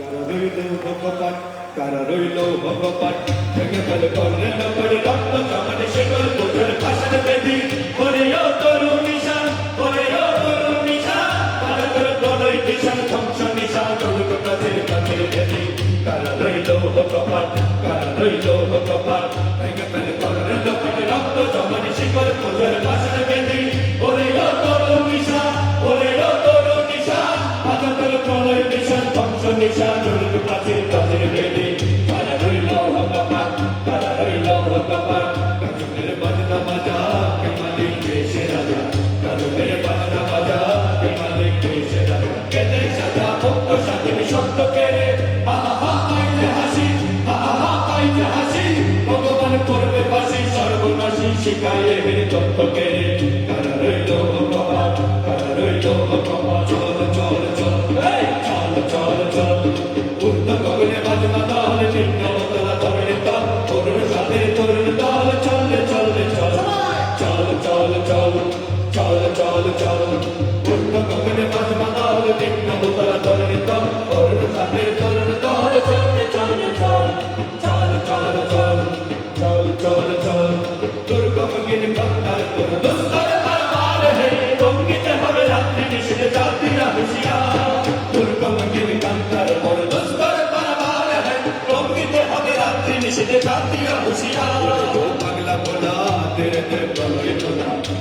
কারা রইল ভগবান, কারা রইল ভগবান? ভেঙে ফেল করলে নকল রক্ত জমানে শিকল কোঠের ভাষণ বেদি। করে ও তরু নিশান করে ও তরু নিশান। কারা তোর প্রলয় নিশান ধ্বংস নিশান তরুক কাছের কাছের বেদি। কারা রইল ভগবান, কারা রইল ভগবান? ভেঙে ফেল করলে নকল রক্ত জমানে শিকল কোঠের ভাষণ বেদি। শিখাইলে মেরে তত্ত্ব কেড়ে কারা রইল ভগবান কারা রইল চল চল চল চল। উর্ধ গগনে বাজনা তাহলে নিম্ন তলা তরণে তাল তরুণ সাথে তরুণ তাল চলে চলে চল। চল চল চল চল চল চল। দুর্গম গিন কন্যার তোর দুস্তর দরবার হে রঙ্গিতে হবে রাত্রি নিষেধ যাত্রীরা হুঁশিয়ার। দুর্গম গিন কন্যার তোর দুস্তর দরবার হে রঙ্গিতে হবে রাত্রি নিষেধ যাত্রীরা হুঁশিয়ার। পাগলা ভোলা তেরে তে প্রলয় তোলা ওরে ও পাগলা